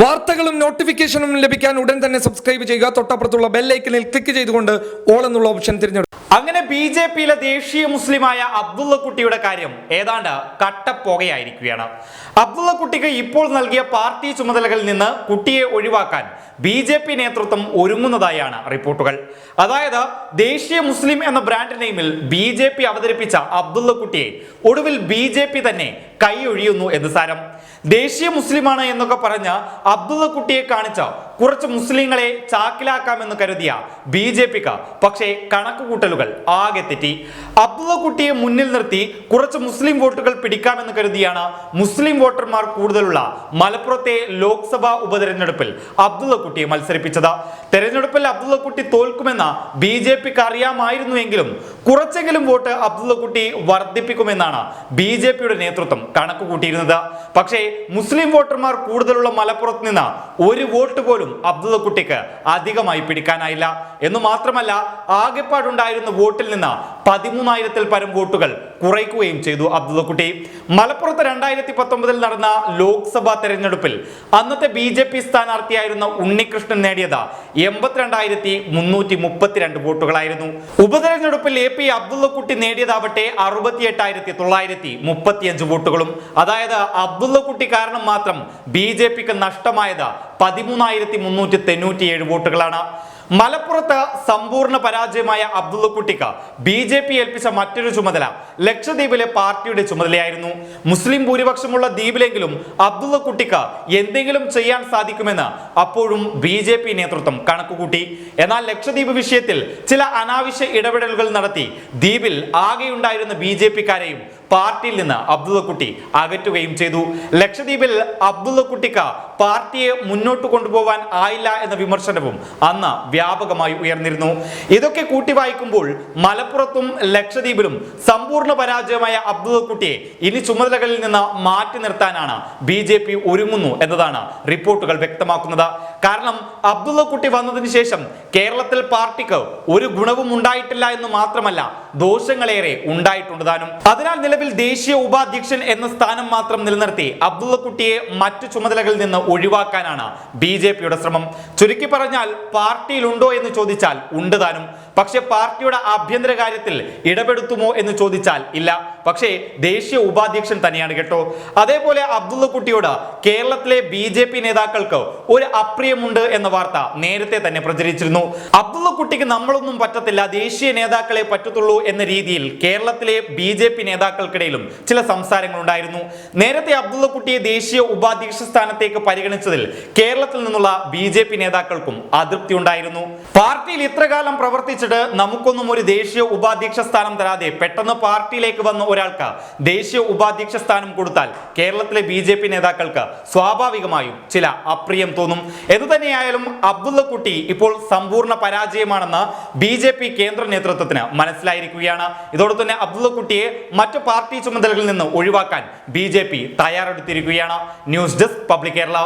വാർത്തകളും നോട്ടിഫിക്കേഷനും ലഭിക്കാൻ ഉടൻ തന്നെ സബ്സ്ക്രൈബ് ചെയ്യുക. തൊട്ടപ്പുറത്തുള്ള ബെല്ലൈക്കനിൽ ക്ലിക്ക് ചെയ്തുകൊണ്ട് ഓൾ എന്നുള്ള ഓപ്ഷൻ തിരഞ്ഞെടുക്കും അങ്ങനെ ബി ജെ പിയിലെ ദേശീയ മുസ്ലിമായ അബ്ദുള്ളക്കുട്ടിയുടെ കാര്യം ഏതാണ്ട് കട്ടപ്പോകയായിരിക്കുകയാണ്. അബ്ദുള്ളക്കുട്ടിക്ക് ഇപ്പോൾ നൽകിയ പാർട്ടി ചുമതലകളിൽ നിന്ന് കുട്ടിയെ ഒഴിവാക്കാൻ ബി ജെ പി നേതൃത്വം ഒരുങ്ങുന്നതായാണ് റിപ്പോർട്ടുകൾ. അതായത് ദേശീയ മുസ്ലിം എന്ന ബ്രാൻഡ് നെയിമിൽ ബി ജെ പി അവതരിപ്പിച്ച അബ്ദുള്ളക്കുട്ടിയെ ഒടുവിൽ ബി ജെ പി തന്നെ കൈയൊഴിയുന്നു എന്ന് സാരം. ദേശീയ മുസ്ലിമാണ് എന്നൊക്കെ പറഞ്ഞ അബ്ദുള്ള കുട്ടിയെ കാണിച്ച കുറച്ച് മുസ്ലിങ്ങളെ ചാക്കിലാക്കാമെന്ന് കരുതിയ ബി ജെ പിക്ക്. പക്ഷേ കണക്ക് കൂട്ടലുകൾ ആകെ തെറ്റി. അബ്ദുള്ള കുട്ടിയെ മുന്നിൽ നിർത്തി കുറച്ച് മുസ്ലിം വോട്ടുകൾ പിടിക്കാമെന്ന് കരുതിയാണ് മുസ്ലിം വോട്ടർമാർ കൂടുതലുള്ള മലപ്പുറത്തെ ലോക്സഭാ ഉപതെരഞ്ഞെടുപ്പിൽ അബ്ദുള്ള കുട്ടിയെ മത്സരിപ്പിച്ചത്. തെരഞ്ഞെടുപ്പിൽ അബ്ദുള്ള കുട്ടി തോൽക്കുമെന്ന് ബി ജെ പിക്ക് അറിയാമായിരുന്നുവെങ്കിലും കുറച്ചെങ്കിലും വോട്ട് അബ്ദുള്ള കുട്ടി വർദ്ധിപ്പിക്കുമെന്നാണ് ബി ജെ പിയുടെ നേതൃത്വം കണക്ക് കൂട്ടിയിരുന്നത്. പക്ഷേ മുസ്ലിം വോട്ടർമാർ കൂടുതലുള്ള മലപ്പുറത്ത് നിന്ന് ഒരു വോട്ട് പോലും അബ്ദുള്ളക്കുട്ടിക്ക് അധികമായി പിടിക്കാനായില്ല. എന്ന് മാത്രമല്ല ആകെപ്പാടുണ്ടായിരുന്ന വോട്ടിൽ നിന്ന് പതിമൂന്നായിരത്തിൽ പരം വോട്ടുകൾ കുറയ്ക്കുകയും ചെയ്തു അബ്ദുള്ളക്കുട്ടി. മലപ്പുറത്ത് രണ്ടായിരത്തി പത്തൊമ്പതിൽ നടന്ന ലോക്സഭാ തെരഞ്ഞെടുപ്പിൽ അന്നത്തെ ബി ജെ പി സ്ഥാനാർത്ഥിയായിരുന്ന ഉണ്ണികൃഷ്ണൻ നേടിയത് എൺപത്തിരണ്ടായിരത്തി മുന്നൂറ്റി മുപ്പത്തിരണ്ട് വോട്ടുകളായിരുന്നു. ഉപതെരഞ്ഞെടുപ്പിൽ എ പി അബ്ദുള്ളക്കുട്ടി നേടിയതാവട്ടെ അറുപത്തി എട്ടായിരത്തി തൊള്ളായിരത്തി മുപ്പത്തിയഞ്ച് വോട്ടുകളും. അതായത് അബ്ദുള്ളക്കുട്ടി കാരണം മാത്രം ബി ജെ പിക്ക് നഷ്ടമായത് പതിമൂന്നായിരത്തി മുന്നൂറ്റി തൊണ്ണൂറ്റിയേഴ് വോട്ടുകളാണ്. മലപ്പുറത്ത് സമ്പൂർണ പരാജയമായ അബ്ദുള്ളക്കുട്ടിക്ക് ബി ജെ പി ഏൽപ്പിച്ച മറ്റൊരു ചുമതല ലക്ഷദ്വീപിലെ പാർട്ടിയുടെ ചുമതലയായിരുന്നു. മുസ്ലിം ഭൂരിപക്ഷമുള്ള ദ്വീപിലെങ്കിലും അബ്ദുള്ളക്കുട്ടിക്ക് എന്തെങ്കിലും ചെയ്യാൻ സാധിക്കുമെന്ന് അപ്പോഴും ബി ജെ പി നേതൃത്വം കണക്കുകൂട്ടി. എന്നാൽ ലക്ഷദ്വീപ് വിഷയത്തിൽ ചില അനാവശ്യ ഇടപെടലുകൾ നടത്തി ദ്വീപിൽ ആകെയുണ്ടായിരുന്ന ബി ജെ പിക്കാരെയും പാർട്ടിയിൽ നിന്ന് അബ്ദുള്ള കുട്ടി അകറ്റുകയും ചെയ്തു. ലക്ഷദ്വീപിൽ അബ്ദുള്ള കുട്ടിക്ക് പാർട്ടിയെ മുന്നോട്ട് കൊണ്ടുപോകാൻ ആയില്ല എന്ന വിമർശനവും അന്ന് വ്യാപകമായി ഉയർന്നിരുന്നു. ഇതൊക്കെ കൂട്ടി വായിക്കുമ്പോൾ മലപ്പുറത്തും ലക്ഷദ്വീപിലും സമ്പൂർണ പരാജയമായ അബ്ദുള്ള കുട്ടിയെ ഇനി ചുമതലകളിൽ നിന്ന് മാറ്റി നിർത്താനാണ് ബി ജെ പി ഒരുങ്ങുന്നു എന്നതാണ് റിപ്പോർട്ടുകൾ വ്യക്തമാക്കുന്നത്. കാരണം അബ്ദുള്ള കുട്ടി വന്നതിന് ശേഷം കേരളത്തിൽ പാർട്ടിക്ക് ഒരു ഗുണവും ഉണ്ടായിട്ടില്ല എന്ന് മാത്രമല്ല ദോഷങ്ങളേറെ ഉണ്ടായിട്ടുണ്ട് താനും അതിനാൽ നിലവിൽ ദേശീയ ഉപാധ്യക്ഷൻ എന്ന സ്ഥാനം മാത്രം നിലനിർത്തി അബ്ദുള്ളക്കുട്ടിയെ മറ്റു ചുമതലകളിൽ നിന്ന് ഒഴിവാക്കാനാണ് ബി ജെ പിയുടെ ശ്രമം. ചുരുക്കി പറഞ്ഞാൽ പാർട്ടിയിലുണ്ടോ എന്ന് ചോദിച്ചാൽ ഉണ്ട് താനും. പക്ഷെ പാർട്ടിയുടെ ആഭ്യന്തര കാര്യത്തിൽ ഇടപെടുത്തുമോ എന്ന് ചോദിച്ചാൽ ഇല്ല. പക്ഷേ ദേശീയ ഉപാധ്യക്ഷൻ തന്നെയാണ് കേട്ടോ. അതേപോലെ അബ്ദുള്ളക്കുട്ടിയോട് കേരളത്തിലെ ബി ജെ പി നേതാക്കൾക്ക് ഒരു അപ്രിയമുണ്ട് എന്ന വാർത്ത നേരത്തെ തന്നെ പ്രചരിച്ചിരുന്നു. അബ്ദുള്ളക്കുട്ടിക്ക് നമ്മളൊന്നും പറ്റത്തില്ല. ദേശീയ നേതാക്കളെ പറ്റത്തുള്ളൂ എന്ന രീതിയിൽ കേരളത്തിലെ ബി പി നേതാക്കൾക്കിടയിലും ചില സംസാരങ്ങൾ ഉണ്ടായിരുന്നു നേരത്തെ അബ്ദുള്ള കുട്ടിയെ ദേശീയ ഉപാധ്യക്ഷ സ്ഥാനത്തേക്ക് പരിഗണിച്ചതിൽ കേരളത്തിൽ നിന്നുള്ള ബി ജെ പി നേതാക്കൾക്കും അതൃപ്തി ഉണ്ടായിരുന്നു. പാർട്ടിയിൽ ഇത്രകാലം പ്രവർത്തിച്ചിട്ട് നമുക്കൊന്നും ഒരു ദേശീയ ഉപാധ്യക്ഷ സ്ഥാനം തരാതെ പെട്ടെന്ന് പാർട്ടിയിലേക്ക് വന്ന ഒരാൾക്ക് ദേശീയ ഉപാധ്യക്ഷ സ്ഥാനം കൊടുത്താൽ കേരളത്തിലെ ബി ജെ പി നേതാക്കൾക്ക് സ്വാഭാവികമായും ചില അപ്രിയം തോന്നും. എന്തുതന്നെയായാലും അബ്ദുള്ള കുട്ടി ഇപ്പോൾ സമ്പൂർണ പരാജയമാണെന്ന് ബി ജെ പി കേന്ദ്ര നേതൃത്വത്തിന് മനസ്സിലായിരിക്കുകയാണ്. ഇതോടെ തന്നെ അബ്ദുള്ള കുട്ടിയെ മറ്റു പാർട്ടി ചുമതലകളിൽ നിന്ന് ഒഴിവാക്കാൻ ബി തയ്യാറെടുത്തിരിക്കുകയാണ്. News desk public Kerala.